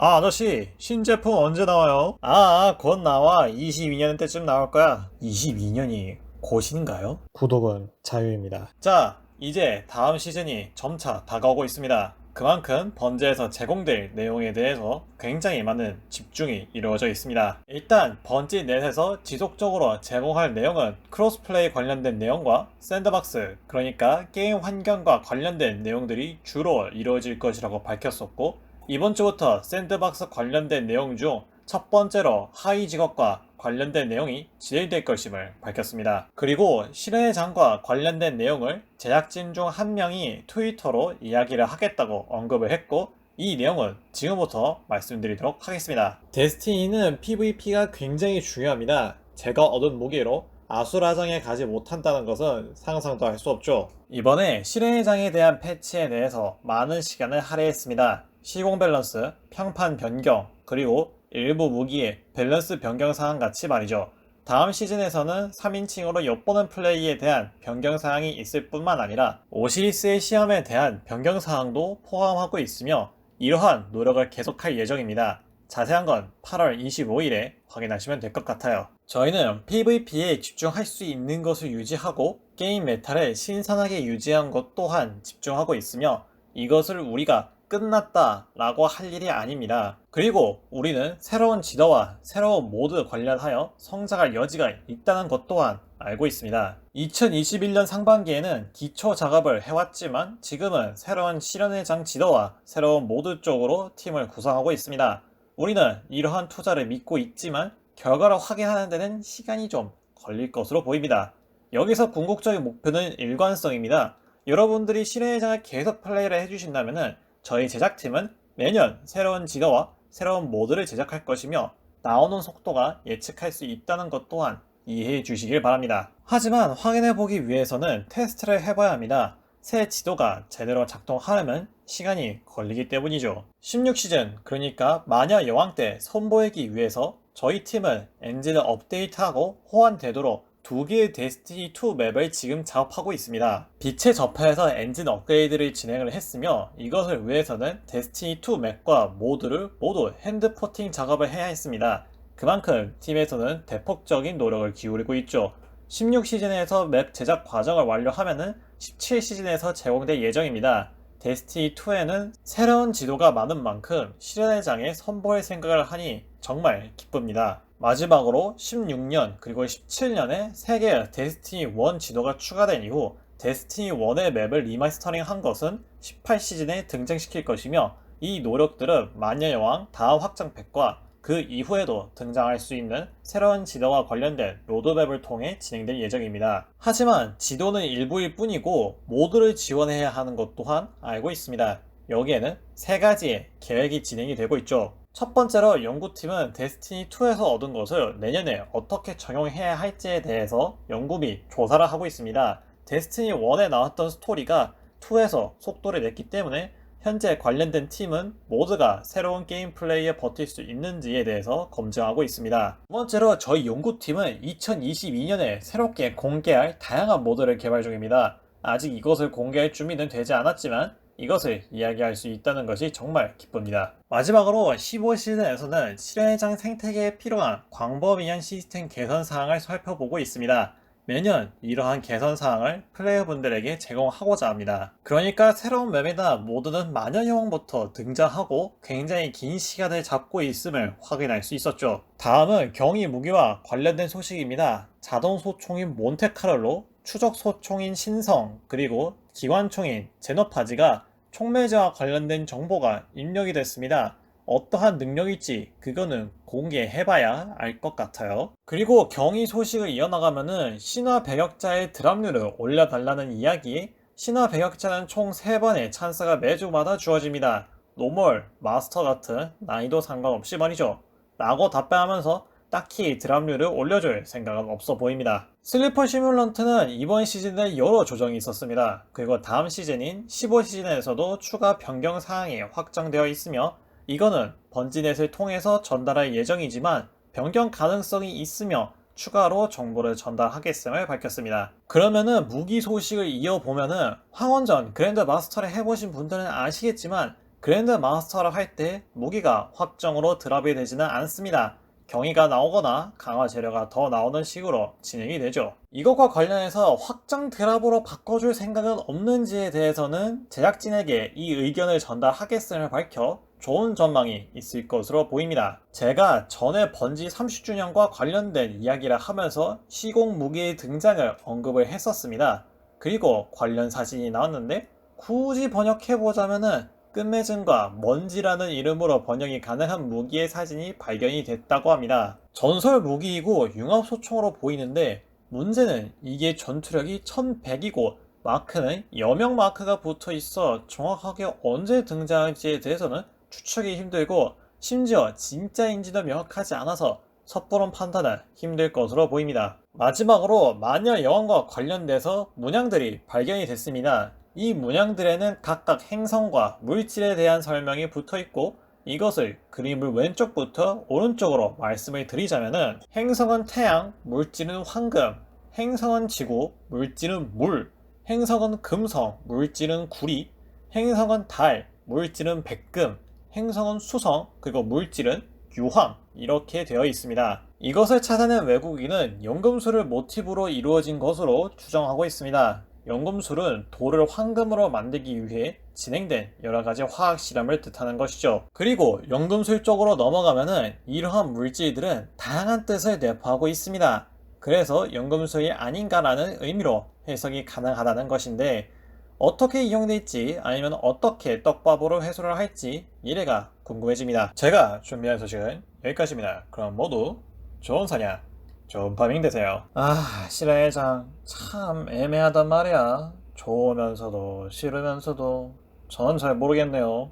아, 아저씨, 신제품 언제 나와요? 아, 곧 나와. 22년 때쯤 나올 거야. 22년이 곧인가요? 구독은 자유입니다. 자, 이제 다음 시즌이 점차 다가오고 있습니다. 그만큼 번지에서 제공될 내용에 대해서 굉장히 많은 집중이 이루어져 있습니다. 일단 번지 넷에서 지속적으로 제공할 내용은 크로스플레이 관련된 내용과 샌드박스, 그러니까 게임 환경과 관련된 내용들이 주로 이루어질 것이라고 밝혔었고 이번 주부터 샌드박스 관련된 내용 중 첫 번째로 하위 직업과 관련된 내용이 진행될 것임을 밝혔습니다. 그리고 실현의 장과 관련된 내용을 제작진 중 한 명이 트위터로 이야기를 하겠다고 언급을 했고 이 내용은 지금부터 말씀드리도록 하겠습니다. 데스티니는 PVP가 굉장히 중요합니다. 제가 얻은 무기로 아수라장에 가지 못한다는 것은 상상도 할 수 없죠. 이번에 실행의 장에 대한 패치에 대해서 많은 시간을 할애했습니다. 시공 밸런스, 평판 변경, 그리고 일부 무기의 밸런스 변경 사항 같이 말이죠. 다음 시즌에서는 3인칭으로 엿보는 플레이에 대한 변경 사항이 있을 뿐만 아니라 오시리스의 시험에 대한 변경 사항도 포함하고 있으며 이러한 노력을 계속할 예정입니다. 자세한 건 8월 25일에 확인하시면 될 것 같아요. 저희는 PVP에 집중할 수 있는 것을 유지하고 게임 메타를 신선하게 유지한 것 또한 집중하고 있으며 이것을 우리가 끝났다 라고 할 일이 아닙니다. 그리고 우리는 새로운 지도와 새로운 모드 관련하여 성장할 여지가 있다는 것 또한 알고 있습니다. 2021년 상반기에는 기초 작업을 해왔지만 지금은 새로운 실현의 장 지도와 새로운 모드 쪽으로 팀을 구성하고 있습니다. 우리는 이러한 투자를 믿고 있지만 결과를 확인하는 데는 시간이 좀 걸릴 것으로 보입니다. 여기서 궁극적인 목표는 일관성입니다. 여러분들이 실현의 장을 계속 플레이를 해주신다면 저희 제작팀은 매년 새로운 지도와 새로운 모드를 제작할 것이며 나오는 속도가 예측할 수 있다는 것 또한 이해해 주시길 바랍니다. 하지만 확인해 보기 위해서는 테스트를 해봐야 합니다. 새 지도가 제대로 작동하려면 시간이 걸리기 때문이죠. 16시즌, 그러니까 마녀 여왕 때 선보이기 위해서 저희 팀은 엔진을 업데이트하고 호환되도록 두 개의 데스티니 2 맵을 지금 작업하고 있습니다. 빛의 접해에서 엔진 업그레이드를 진행을 했으며 이것을 위해서는 데스티니 2 맵과 모드를 모두 핸드포팅 작업을 해야 했습니다. 그만큼 팀에서는 대폭적인 노력을 기울이고 있죠. 16시즌에서 맵 제작 과정을 완료하면은 17시즌에서 제공될 예정입니다. 데스티니 2에는 새로운 지도가 많은 만큼 실현의 장에 선보일 생각을 하니 정말 기쁩니다. 마지막으로 16년 그리고 17년에 세 개의 데스티니 1 지도가 추가된 이후 데스티니 1의 맵을 리마스터링 한 것은 18시즌에 등장시킬 것이며 이 노력들은 마녀 여왕 다음 확장팩과 그 이후에도 등장할 수 있는 새로운 지도와 관련된 로드맵을 통해 진행될 예정입니다. 하지만 지도는 일부일 뿐이고 모두를 지원해야 하는 것 또한 알고 있습니다. 여기에는 세 가지의 계획이 진행이 되고 있죠. 첫 번째로 연구팀은 데스티니 2에서 얻은 것을 내년에 어떻게 적용해야 할지에 대해서 연구 및 조사를 하고 있습니다. 데스티니 1에 나왔던 스토리가 2에서 속도를 냈기 때문에 현재 관련된 팀은 모두가 새로운 게임 플레이에 버틸 수 있는지에 대해서 검증하고 있습니다. 두 번째로 저희 연구팀은 2022년에 새롭게 공개할 다양한 모드를 개발 중입니다. 아직 이것을 공개할 준비는 되지 않았지만 이것을 이야기할 수 있다는 것이 정말 기쁩니다. 마지막으로 15시즌에서는 실현장 생태계에 필요한 광범위한 시스템 개선 사항을 살펴보고 있습니다. 매년 이러한 개선 사항을 플레이어분들에게 제공하고자 합니다. 그러니까 새로운 맵이나 모드는 마녀여왕부터 등장하고 굉장히 긴 시간을 잡고 있음을 확인할 수 있었죠. 다음은 경위 무기와 관련된 소식입니다. 자동 소총인 몬테카를로 추적 소총인 신성 그리고 기관총인 제노파지가 총매제와 관련된 정보가 입력이 됐습니다. 어떠한 능력일지 그거는 공개해봐야 알 것 같아요. 그리고 경위 소식을 이어나가면은 신화 배격자의 드랍률을 올려달라는 이야기에 신화 배격자는 총 3번의 찬스가 매주마다 주어집니다. 노멀, 마스터 같은 난이도 상관없이 말이죠. 라고 답변하면서 딱히 드랍률을 올려줄 생각은 없어 보입니다. 슬리퍼 시뮬런트는 이번 시즌에 여러 조정이 있었습니다. 그리고 다음 시즌인 15시즌에서도 추가 변경 사항이 확정되어 있으며 이거는 번지넷을 통해서 전달할 예정이지만 변경 가능성이 있으며 추가로 정보를 전달하겠음을 밝혔습니다. 그러면은 무기 소식을 이어보면은 황원전 그랜드 마스터를 해보신 분들은 아시겠지만 그랜드 마스터를 할 때 무기가 확정으로 드랍이 되지는 않습니다. 경위가 나오거나 강화 재료가 더 나오는 식으로 진행이 되죠. 이것과 관련해서 확정 드랍으로 바꿔줄 생각은 없는지에 대해서는 제작진에게 이 의견을 전달하겠음을 밝혀 좋은 전망이 있을 것으로 보입니다. 제가 전에 번지 30주년과 관련된 이야기를 하면서 시공 무기의 등장을 언급을 했었습니다. 그리고 관련 사진이 나왔는데 굳이 번역해보자면은 끝맺음과 먼지라는 이름으로 번역이 가능한 무기의 사진이 발견이 됐다고 합니다. 전설 무기이고 융합소총으로 보이는데 문제는 이게 전투력이 1100이고 마크는 여명 마크가 붙어 있어 정확하게 언제 등장할지에 대해서는 추측이 힘들고 심지어 진짜인지도 명확하지 않아서 섣부른 판단은 힘들 것으로 보입니다. 마지막으로 마녀 여왕과 관련돼서 문양들이 발견이 됐습니다. 이 문양들에는 각각 행성과 물질에 대한 설명이 붙어 있고 이것을 그림을 왼쪽부터 오른쪽으로 말씀을 드리자면은 행성은 태양, 물질은 황금, 행성은 지구, 물질은 물, 행성은 금성, 물질은 구리, 행성은 달, 물질은 백금, 행성은 수성, 그리고 물질은 유황 이렇게 되어 있습니다. 이것을 찾아낸 외국인은 연금술을 모티브로 이루어진 것으로 추정하고 있습니다. 연금술은 돌을 황금으로 만들기 위해 진행된 여러 가지 화학 실험을 뜻하는 것이죠. 그리고 연금술 쪽으로 넘어가면은 이러한 물질들은 다양한 뜻을 내포하고 있습니다. 그래서 연금술이 아닌가라는 의미로 해석이 가능하다는 것인데 어떻게 이용될지 아니면 어떻게 떡밥으로 회수를 할지 미래가 궁금해집니다. 제가 준비한 소식은 여기까지입니다. 그럼 모두 좋은 사냥, 좋은 파밍 되세요. 아, 실화의 장. 참 애매하단 말이야. 좋으면서도 싫으면서도 저는 잘 모르겠네요.